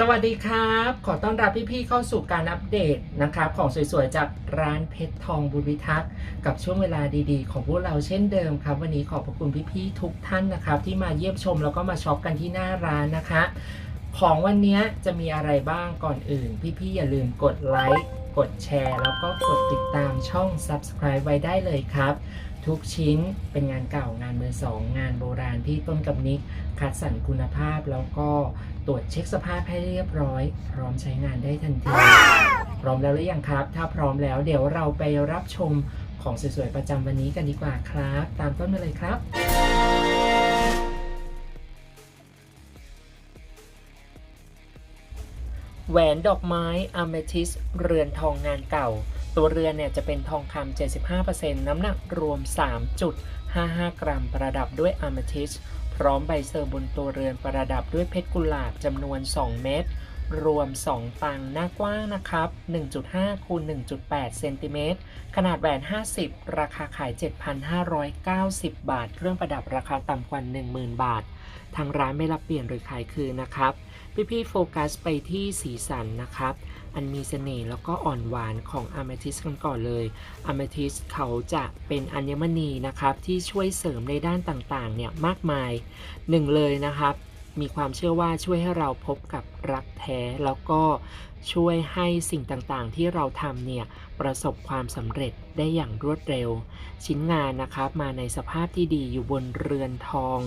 สวัสดีครับ ขอต้อนรับพี่ๆเข้าสู่การอัปเดตนะครับ ของสวยๆ จากร้านเพชรทองบุญวิทักษ์กับช่วงเวลาดีๆ ของพวกเราเช่นเดิมครับ วันนี้ขอบพระคุณพี่ๆทุกท่านนะครับ ที่มาเยี่ยมชมแล้วก็มาช็อปกันที่หน้าร้านนะคะ ของวันนี้จะมีอะไรบ้างก่อนอื่น พี่ๆอย่าลืมกดไลค์กดแชร์ แล้วก็กดติดตามช่อง Subscribe ไว้ได้เลยครับ ทุกชิ้นเป็นงานเก่างานมือสองงานโบราณที่ต้นกับนิกคัดสรรคุณภาพแล้วก็ตรวจเช็คสภาพให้เรียบร้อย พร้อมใช้งานได้ทันที พร้อมแล้วหรือยังครับ ถ้าพร้อมแล้วเดี๋ยวเราไปรับชมของสวยๆประจำวันนี้กันดีกว่าครับ ตามต้นมาเลยครับแหวนดอกไม้อเมทิสเรือนทองงานเก่า ตัวเรือนเนี่ยจะเป็นทองคำ 75%น้ำหนักรวม 3.55 กรัม ประดับด้วยอะเมทิสพร้อมใบเซอร์บนตัวเรือนประดับด้วยเพชรกุหลาบจำนวน 2 เม็ดรวม2ตังหน้ากว้างนะครับ 1.5คูณ1.8 เซนติเมตร ขนาดแหวน 50 ราคาขาย 7,590 บาท เครื่องประดับราคาต่ำกว่า 10,000 บาท ทางร้านไม่รับเปลี่ยนหรือขายคืนนะครับ พี่ๆโฟกัสไปที่สีสันนะครับ อันมีเสน่ห์แล้วก็อ่อนหวานของอะเมทิสกันก่อนเลยอะเมทิสเขาจะเป็นอัญมณีนะครับที่ช่วยเสริมในด้านต่างๆเนี่ยมากมายหนึ่งเลยนะครับ มีความเชื่อว่าช่วยให้เราพบกับรักแท้ แล้วก็ช่วยให้สิ่งต่างๆ ที่เราทำเนี่ยประสบความสำเร็จได้อย่างรวดเร็ว ชิ้นงานนะครับมาในสภาพที่ดีอยู่บนเรือนทอง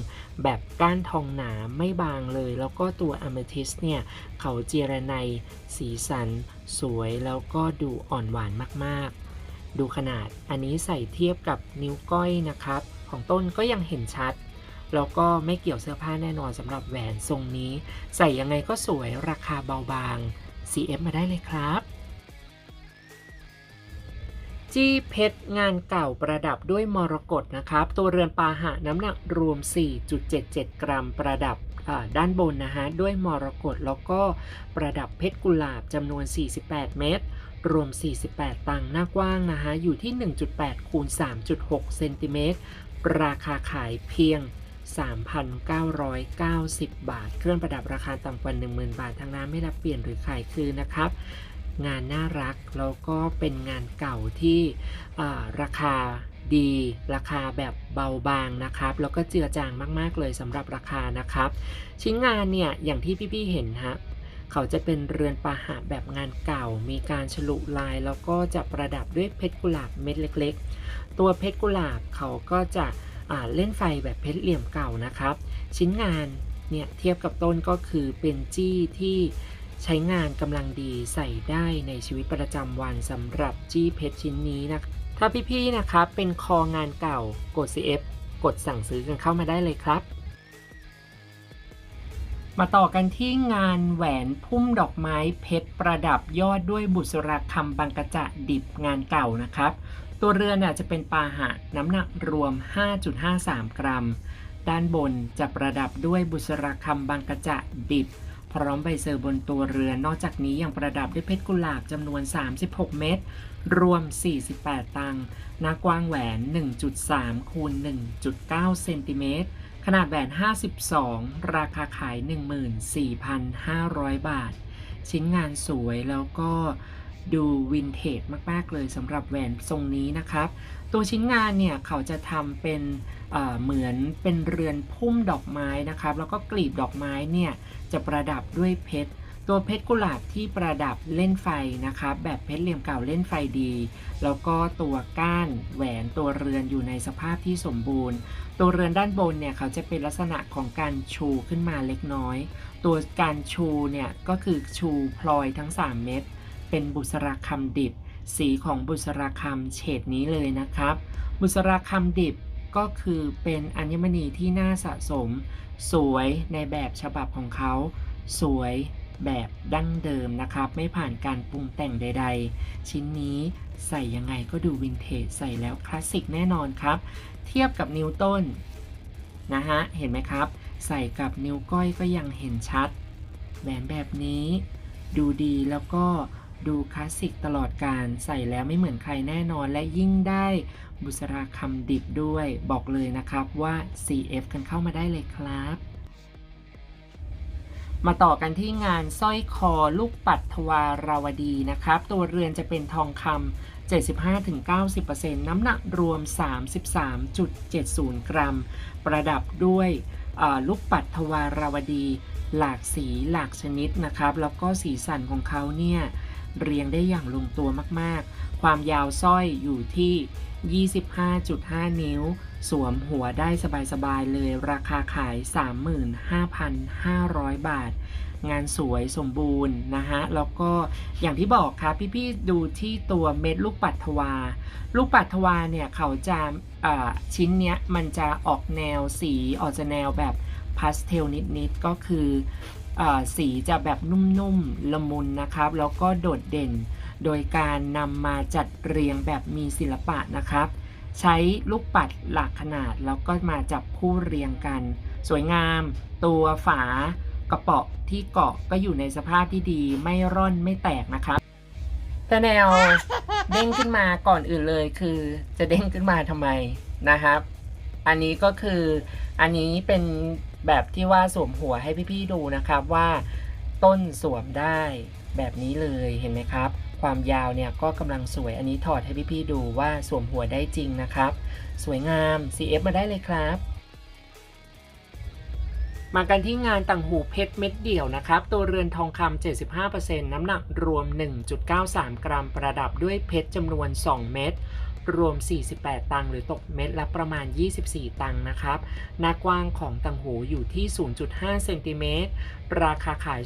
แบบก้านทองหนาไม่บางเลย แล้วก็ตัวอะเมทิสเนี่ยเขาเจรไนสีสัน สวยแล้วก็ดูอ่อนหวานมากๆ ดูขนาดอันนี้ใส่เทียบกับนิ้วก้อยนะครับ ของต้นก็ยังเห็นชัด แล้วก็ไม่เกี่ยวเสื้อผ้าแน่นอนสำหรับแหวนทรงนี้ ใส่ยังไงก็สวยราคาเบาบาง CF มาได้เลยครับ จี้เพชรงานเก่าประดับด้วยมรกตนะครับ ตัวเรือนปาหะน้ำหนักรวม 4.77 กรัมประดับด้านบนนะฮะ ด้วยมรกตแล้วก็ประดับเพชรกุหลาบจำนวน 48 เม็ดรวม 48 ตังหน้ากว้างนะฮะอยู่ที่ 1.8 คูณ 3.6 เซนติเมตร ราคาขายเพียง 3,990 บาท เครื่องประดับราคาต่ำกว่า 10,000 บาททางร้านไม่รับเปลี่ยนหรือขายคืนนะครับ งานน่ารักแล้วก็เป็นงานเก่าที่ราคาดี ราคาแบบเบาบางนะครับ แล้วก็เจือจางมาก ๆ เลยสำหรับราคานะครับ ชิ้นงานเนี่ย อย่างที่พี่ ๆ เห็นฮะเขาจะเป็นเรือนปาหะแบบงานเก่า มีการฉลุลาย แล้วก็จะประดับด้วยเพชรกุหลาบเม็ดเล็ก ๆ ตัวเพชรกุหลาบเขาก็จะ เล่นไฟแบบเพชรเหลี่ยมเก่านะครับ ชิ้นงานเนี่ยเทียบกับต้นก็คือเป็นจี้ที่ใช้งานกำลังดีใส่ได้ในชีวิตประจำวันสำหรับจี้เพชรชิ้นนี้นะถ้าพี่ๆนะครับเป็นคองานเก่ากด CF กดสั่งซื้อกันเข้ามาได้เลยครับ มาต่อกันที่งานแหวนพุ่มดอกไม้เพชรประดับยอดด้วยบุษราคำบางกระจะดิบงานเก่านะครับ ตัวเรือเนน่ะจะเป็นปาหะน้ำหนักรวม 5.53 กรัม ด้านบนจะประดับด้วยบุษราคำบางกระจะดิบ พร้อมใบเซอร์บนตัวเรือนอกจากนี้ยังประดับด้วยเพชรกุหลาบจำนวน 36 เม็ดรวม 48 ตังค์หน้ากว้างแหวน 1.3 คูณ 1.9 เซนติเมตร ขนาดแหวน 52 ราคาขาย 14,500 บาท ชิ้นงานสวยแล้วก็ ดูวินเทจมาก ๆ เลยสำหรับแหวนทรงนี้นะครับ ตัวชิ้นงานเนี่ยเขาจะทำเป็นเเหมือนเป็นเรือนพุ่มดอกไม้นะครับ แล้วก็กลีบดอกไม้เนี่ยจะประดับด้วยเพชรตัวเพชรกุหลาบที่ประดับเล่นไฟนะครับ แบบเพชรเหลี่ยมเก่าเล่นไฟดี แล้วก็ตัวก้านแหวนตัวเรือนอยู่ในสภาพที่สมบูรณ์ ตัวเรือนด้านบนเนี่ยเขาจะเป็นลักษณะของการชูขึ้นมาเล็กน้อย ตัวการชูเนี่ยก็คือชูพลอยทั้ง 3 เม็ด เป็นบุษราคำดิบ สีของบุษราคำเฉดนี้เลยนะครับ บุษราคำดิบก็คือเป็นอัญมณีที่น่าสะสม สวยในแบบฉบับของเขา สวยแบบดั้งเดิมนะครับ ไม่ผ่านการปรุงแต่งใด ๆ ชิ้นนี้ใส่ยังไงก็ดูวินเทจใส่แล้วคลาสสิกแน่นอนครับ เทียบกับนิ้วต้นนะฮะ เห็นไหมครับ ใส่กับนิ้วก้อยก็ยังเห็นชัดแหวนแบบนี้ ดูดีแล้วก็ ดูคลาสสิกตลอดการใส่แล้วไม่เหมือนใครแน่นอนและยิ่งได้บุษราคำดิบด้วยบอกเลยนะครับว่า CF กันเข้ามาได้เลยครับ มาต่อกันที่งานสร้อยคอลูกปัดทวาราวดีนะครับ ตัวเรือนจะเป็นทองคำ75-90%น้ำหนักรวม 33.70 กรัม ประดับด้วยลูกปัดทวาราวดี หลากสีหลากชนิดนะครับ แล้วก็สีสันของเขาเนี่ย เรียงได้อย่างลงตัวมากๆ ความยาวสร้อยอยู่ที่ 25.5 นิ้ว สวมหัวได้สบายๆเลยราคาขาย 35,500 บาท งานสวยสมบูรณ์นะฮะ แล้วก็อย่างที่บอกครับพี่ๆดูที่ตัวเม็ดลูกปัดทวา ลูกปัดทวาเนี่ยเขาจะชิ้นเนี้ยมันจะออกแนวสีออกจะแนวแบบพาสเทลนิดๆก็คือ สีจะแบบนุ่มๆละมุนนะครับ แล้วก็โดดเด่น โดยการนำมาจัดเรียงแบบมีศิลปะนะครับ ใช้ลูกปัดหลากขนาด แล้วก็มาจับคู่เรียงกัน สวยงาม ตัวฝากระเป๋อที่เกาะก็อยู่ในสภาพที่ดีไม่ร่อนไม่แตกนะครับแต่แนวเด้งขึ้นมาก่อนอื่นเลยคือจะเด้งขึ้นมาทำไมนะครับ อันนี้ก็คืออันนี้เป็น แบบที่ว่าสวมหัวให้พี่ๆดูนะครับว่าต้นสวมได้แบบนี้เลยเห็นไหมครับ ความยาวเนี่ยก็กำลังสวยอันนี้ถอดให้พี่ๆดูว่าสวมหัวได้จริงนะครับ สวยงาม CF มาได้เลยครับ มากันที่งานต่างหูเพชรเม็ดเดี่ยวนะครับ ตัวเรือนทองคำ75%น้ำหนักรวม 1.93 กรัมประดับด้วยเพชรจำนวน 2 เม็ด รวม 48 ตังค์หรือตกเม็ดละประมาณ 24 ตังค์นะครับหน้ากว้างของต่างหูอยู่ที่ 0.5 เซนติเมตร ราคาขาย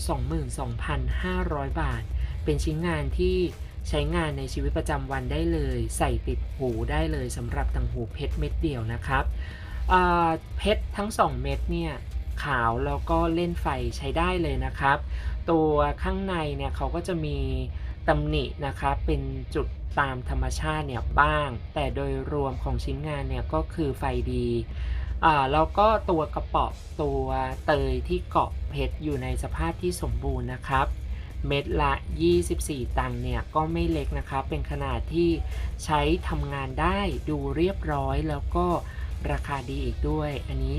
22,500 บาท เป็นชิ้นงานที่ใช้งานในชีวิตประจำวันได้เลย ใส่ติดหูได้เลยสำหรับต่างหูเพชรเม็ดเดียวนะครับอ่าเพชรทั้ง 2 เม็ดเนี่ยขาวแล้วก็เล่นไฟใช้ได้เลยนะครับ ตัวข้างในเนี่ยเขาก็จะมีตำหนินะครับเป็นจุด ตามธรรมชาติเนี่ยบ้าง แต่โดยรวมของชิ้นงานเนี่ยก็คือไฟดีอ่าแล้วก็ตัวกระป๋อตัวเตยที่เกาะเพชรอยู่ในสภาพที่สมบูรณ์นะครับ เม็ดละ 24 ตังค์เนี่ยก็ไม่เล็กนะครับ เป็นขนาดที่ใช้ทำงานได้ดูเรียบร้อยแล้วก็ราคาดีอีกด้วย อันนี้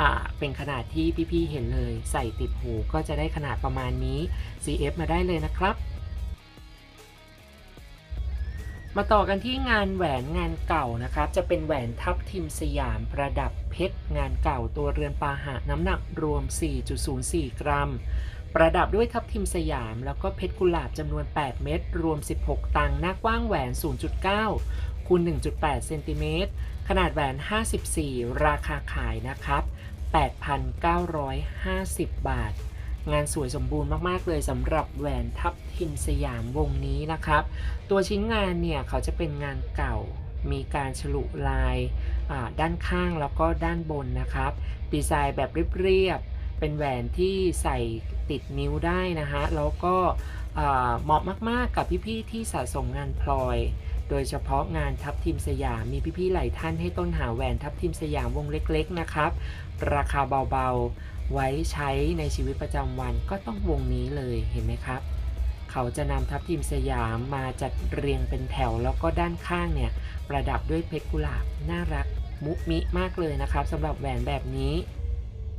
อ่าเป็นขนาดที่พี่ๆเห็นเลย ใส่ติดหูก็จะได้ขนาดประมาณนี้ CF มาได้เลยนะครับ มาต่อกันที่งานแหวนงานเก่านะครับ จะเป็นแหวนทับทิมสยามประดับเพชรงานเก่าตัวเรือนปาหะน้ำหนักรวม 4.04 กรัม ประดับด้วยทับทิมสยาม แล้วก็เพชรกุหลาบจำนวน 8 เม็ดรวม 16 ตังค์หน้ากว้างแหวน 0.9คูณ1.8เซนติเมตรขนาดแหวน 54 ราคาขายนะครับ 8,950 บาท งานสวยสมบูรณ์มากๆเลยสำหรับแหวนทับทิมสยามวงนี้นะครับ ตัวชิ้นงานเนี่ยเขาจะเป็นงานเก่ามีการฉลุลายาด้านข้างแล้วก็ด้านบนนะครับ ดีไซน์แบบเรียบๆเป็นแหวนที่ใส่ติดนิ้วได้นะฮะแล้วก็เหมาะมากๆกับพี่ๆที่สะสมงานพลอย โดยเฉพาะงานทับทิมสยามมีพี่ๆหลายท่านให้ต้นหาแหวนทับทิมสยามวงเล็กๆนะครับ ราคาเบาๆ ไว้ใช้ในชีวิตประจำวันก็ต้องวงนี้เลยเห็นไหมครับ เขาจะนำทับทิมสยามมาจัดเรียงเป็นแถวแล้วก็ด้านข้างเนี่ยประดับด้วยเพชรกุหลาบน่ารักมุมิมากเลยนะครับสำหรับแหวนแบบนี้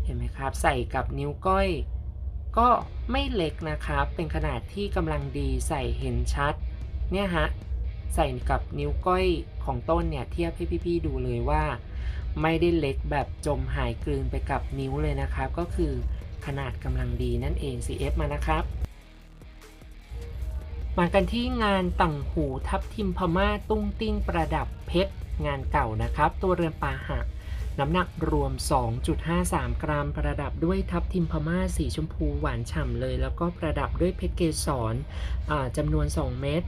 เห็นไหมครับ ใส่กับนิ้วก้อย ก็ไม่เล็กนะครับ เป็นขนาดที่กำลังดีใส่เห็นชัด เนี่ยฮะ ใส่กับนิ้วก้อยของต้นเนี่ยเทียบให้พี่ๆดูเลยว่า ไม่ได้เล็กแบบจมหายกลืนไปกับนิ้วเลยนะครับ ก็คือขนาดกำลังดีนั่นเอง CF มานะครับ มากันที่งานต่างหูทับทิมพม่าตุ้งติ้งประดับเพชรงานเก่านะครับ ตัวเรือนปาหะน้ำหนักรวม 2.53 กรัม ประดับด้วยทับทิมพม่าสีชมพูหวานฉ่ำเลย แล้วก็ประดับด้วยเพชรเกสรจำนวน 2 เม็ด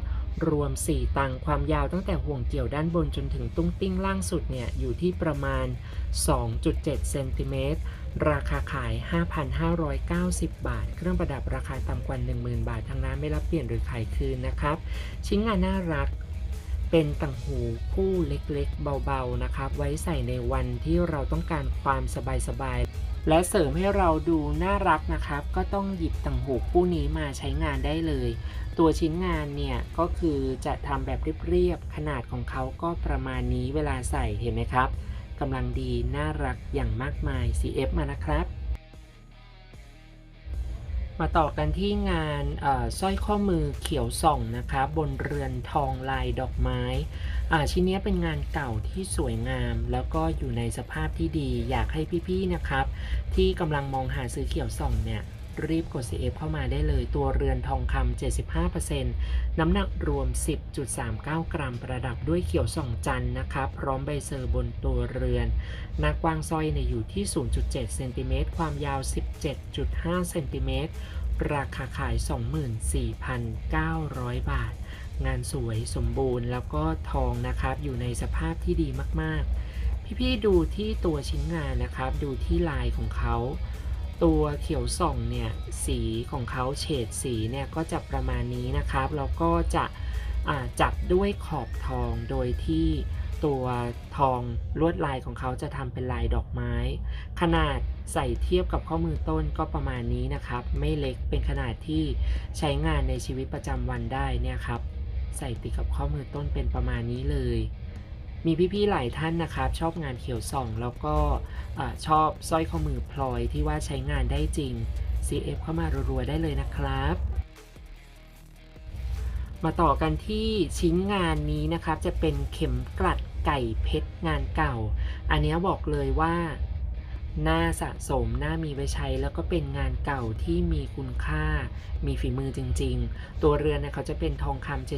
รวม 4 ตังความยาวตั้งแต่ห่วงเกี่ยวด้านบนจนถึงตุ้งติ้งล่างสุดเนี่ย อยู่ที่ประมาณ 2.7 เซนติเมตร ราคาขาย 5,590 บาท เครื่องประดับราคาต่ำกว่า 10,000 บาท ทางร้านไม่รับเปลี่ยนหรือขายคืนนะครับ ชิ้นงานน่ารักเป็นต่างหูคู่เล็กๆ เบาๆ นะครับ ไว้ใส่ในวันที่เราต้องการความสบายๆ และเสริมให้เราดูน่ารักนะครับ ก็ต้องหยิบต่างหูคู่นี้มาใช้งานได้เลย ตัวชิ้นงานเนี่ยก็คือจะทำแบบเรียบๆขนาดของเขาก็ประมาณนี้เวลาใส่เห็นไหมครับกำลังดีน่ารักอย่างมากมาย CF มานะครับ มาต่อกันที่งานสร้อยข้อมือเขียวส่องนะคะบนเรือนทองลายดอกไม้อ่าชิ้นนี้เป็นงานเก่าที่สวยงาม แล้วก็อยู่ในสภาพที่ดีอยากให้พี่ๆนะครับ ที่กำลังมองหาซื้อเขียวส่องเนี่ย รีบกด CF เข้ามาได้เลยตัวเรือนทองคำ75%น้ำหนักรวม 10.39 กรัมประดับด้วยเขียวส่องจันนะครับพร้อมใบเซอร์บนตัวเรือนหน้ากว้างสร้อยเนี่ยอยู่ที่ 0.7 เซนติเมตรความยาว 17.5 เซนติเมตรราคาขาย 24,900 บาท งานสวยสมบูรณ์แล้วก็ทองนะครับ อยู่ในสภาพที่ดีมากๆ พี่ๆดูที่ตัวชิ้นงานนะครับ ดูที่ลายของเขา ตัวเขียวส่องเนี่ยสีของเขาเฉดสีเนี่ยก็จะประมาณนี้นะครับแล้วก็จะจัดด้วยขอบทองโดยที่ตัวทองลวดลายของเขาจะทำเป็นลายดอกไม้ ขนาดใส่เทียบกับข้อมือต้นก็ประมาณนี้นะครับ ไม่เล็กเป็นขนาดที่ใช้งานในชีวิตประจำวันได้เนี่ยครับ ใส่ติดกับข้อมือต้นเป็นประมาณนี้เลย มีพี่ๆหลายท่านนะครับ ชอบงานเขียวส่อง แล้วก็ชอบสร้อยข้อมือพลอยที่ว่าใช้งานได้จริง CF เข้ามารัวๆได้เลยนะครับ มาต่อกันที่ชิ้นงานนี้นะครับ จะเป็นเข็มกลัดไก่เพชรงานเก่า อันนี้บอกเลยว่า น่าสะสมน่ามีไว้ใช้แล้วก็เป็นงานเก่าที่มีคุณค่า มีฝีมือจริง ๆ ตัวเรือนเนี่ยเขาจะเป็นทองคำ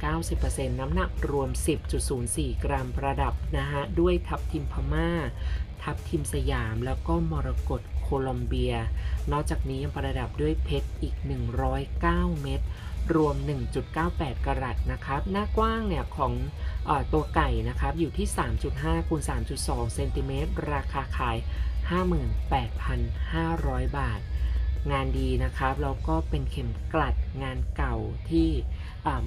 75-90%น้ำหนักรวม 10.04 กรัมประดับนะฮะ ด้วยทับทิมพม่า ทับทิมสยาม แล้วก็มรกตโคลอมเบีย นอกจากนี้ยังประดับด้วยเพชรอีก 109 เม็ด รวม 1.98 กรัตนะครับ หน้ากว้างเนี่ยของอตัวไก่นะครับ อยู่ที่ 3.5คูณ3.2 เซนติเมตร ราคาขาย 58,500 บาท งานดีนะครับ แล้วก็เป็นเข็มกลัดงานเก่าที่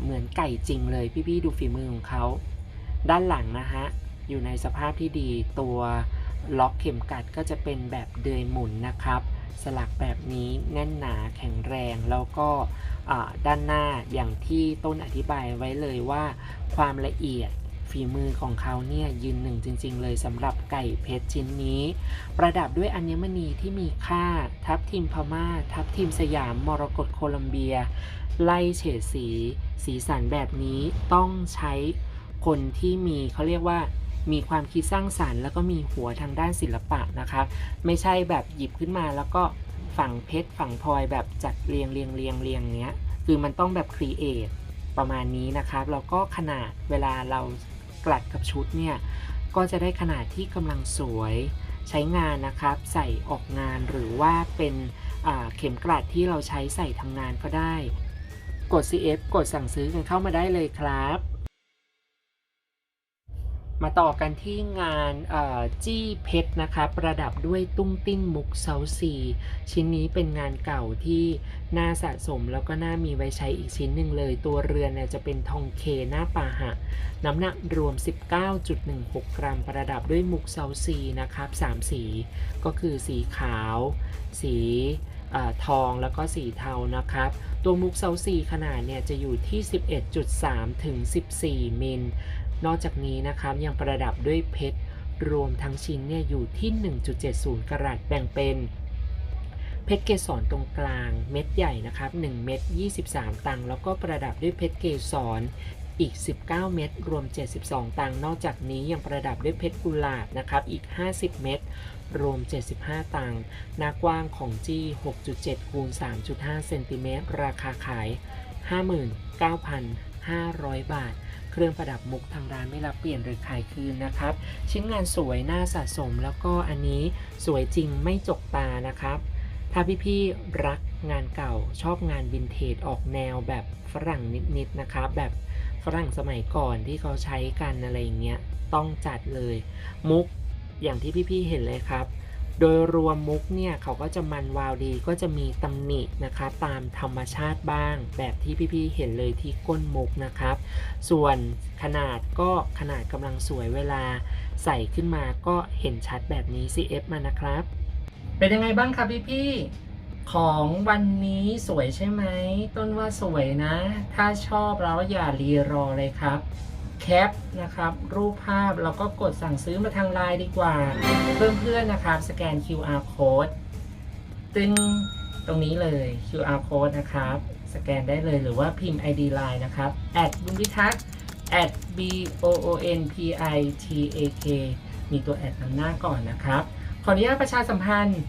เหมือนไก่จริงเลย พี่ๆ ดูฝีมือของเขา ด้านหลังนะฮะ อยู่ในสภาพที่ดี ตัวล็อกเข็มกัดก็จะเป็นแบบเดือยหมุนนะครับ สลักแบบนี้แน่นหนาแข็งแรง แล้วก็ด้านหน้าอย่างที่ต้นอธิบายไว้เลยว่า ความละเอียดฝีมือของเขาเนี่ยยืนหนึ่งจริง ๆ เลยสำหรับไก่เพชรชิ้นนี้ ประดับด้วยอัญมณีที่มีค่า ทับทิมพม่า ทับทิมสยามมรกตโคลัมเบีย ไล่เฉดสี สีสันแบบนี้ต้องใช้คนที่มีเขาเรียกว่า มีความคิดสร้างสารรค์ แล้วก็มีหัวทางด้านศิลปะนะครับไม่ใช่แบบหยิบขึ้นมาแล้วก็ฝังเพชรฝังพลอยแบบจัดเรียงเรียงเรียงเรียงเนี้ยคือมันต้องแบบครีเอทประมาณนี้นะครับแล้วก็ขนาดเวลาเรากลัดกับชุดเนี่ยก็จะได้ขนาดที่กำลังสวยใช้งานนะครับ ใส่ออกงานหรือว่าเป็นเข็มกลัดที่เราใช้ใส่ทำงานก็ได้ กด CF กดสั่งซื้อกันเข้ามาได้เลยครับ มาต่อกันที่งานจี้เพชรนะครับประดับด้วยตุ้งติ้งมุกเซาซีชิ้นนี้เป็นงานเก่าที่น่าสะสมแล้วก็น่ามีไว้ใช้อีกชิ้นหนึ่งเลย ตัวเรือนเนี่ยจะเป็นทองเคหน้าปาหะ น้ำหนักรวม 19.16 กรัม ประดับด้วยมุกเซาซีนะครับ3สีก็คือสีขาว สีอทองแล้วก็สีเทานะครับ ตัวมุกเซาซีขนาดเนี่ยจะอยู่ที่ 11.3 ถึง 14 มิล นอกจากนี้นะครับยังประดับด้วยเพชร รวมทั้งชิ้นเนี่ยอยู่ที่ 1.70 กรัตแบ่งเป็นเพชรเกสรตรงกลางเม็ดใหญ่นะครับ 1 เม็ด 23 ตังค์แล้วก็ประดับด้วยเพชรเกสรอีก 19 เม็ดรวม 72 ตังค์นอกจากนี้ยังประดับด้วยเพชรกุหลาบนะครับอีก 50 เม็ดรวม 75 ตังค์หน้ากว้างของจี้ 6.7 คูณ 3.5 เซนติเมตรราคาขาย 59,500 บาท เครื่องประดับมุกทางร้านไม่รับเปลี่ยนหรือขายคืนนะครับ ชิ้นงานสวยน่าสะสม แล้วก็อันนี้สวยจริงไม่จกตานะครับ ถ้าพี่ๆรักงานเก่าชอบงานวินเทจออกแนวแบบฝรั่งนิดๆนะครับแบบฝรั่งสมัยก่อนที่เขาใช้กันอะไรอย่างเงี้ยต้องจัดเลย มุกอย่างที่พี่ๆเห็นเลยครับ โดยรวมมุกเนี่ยเขาก็จะมันวาวดีก็จะมีตำหนินะครับตามธรรมชาติบ้าง แบบที่พี่ๆเห็นเลยที่ก้นมุกนะครับ ส่วนขนาดก็ขนาดกำลังสวยเวลาใส่ขึ้นมาก็เห็นชัดแบบนี้ CF มานะครับ เป็นยังไงบ้างครับพี่ๆของวันนี้สวยใช่ไหม ต้นว่าสวยนะ ถ้าชอบแล้วอย่ารีรอเลยครับ แคปนะครับ รูปภาพแล้วก็กดสั่งซื้อมาทางไลน์ดีกว่า เพื่อนๆนะครับ สแกน QR code ตึงตรงนี้เลย QR code นะครับ สแกนได้เลยหรือว่าพิมพ์ ID Line นะครับ at บุญพิทักษ์ at b o o n p i t a k มีตัวแอดนำหน้าก่อนนะครับ ขออนุญาตประชาสัมพันธ์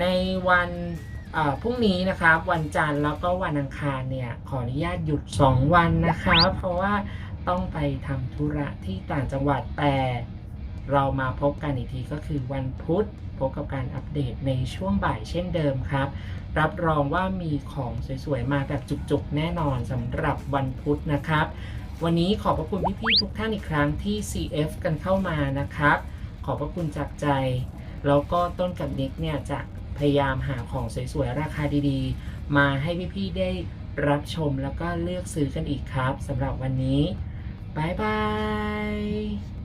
ในวันพรุ่งนี้นะครับ วันจันทร์แล้วก็วันอังคารเนี่ย ขออนุญาตหยุด 2 วันนะครับ เพราะว่า ต้องไปทำธุระที่ต่างจังหวัดแต่เรามาพบกันอีกทีก็คือวันพุธพบกับการอัปเดตในช่วงบ่ายเช่นเดิมครับ รับรองว่ามีของสวยๆ มาแบบจุกๆ แน่นอนสำหรับวันพุธนะครับ วันนี้ขอบพระคุณพี่ๆทุกท่านอีกครั้งที่ CF กันเข้ามานะครับ ขอบพระคุณจากใจ แล้วก็ต้นกับนิกเนี่ยจะพยายามหาของสวยๆ ราคาดีๆ มาให้พี่ๆได้รับชมแล้วก็เลือกซื้อกันอีกครับสำหรับวันนี้ บายบาย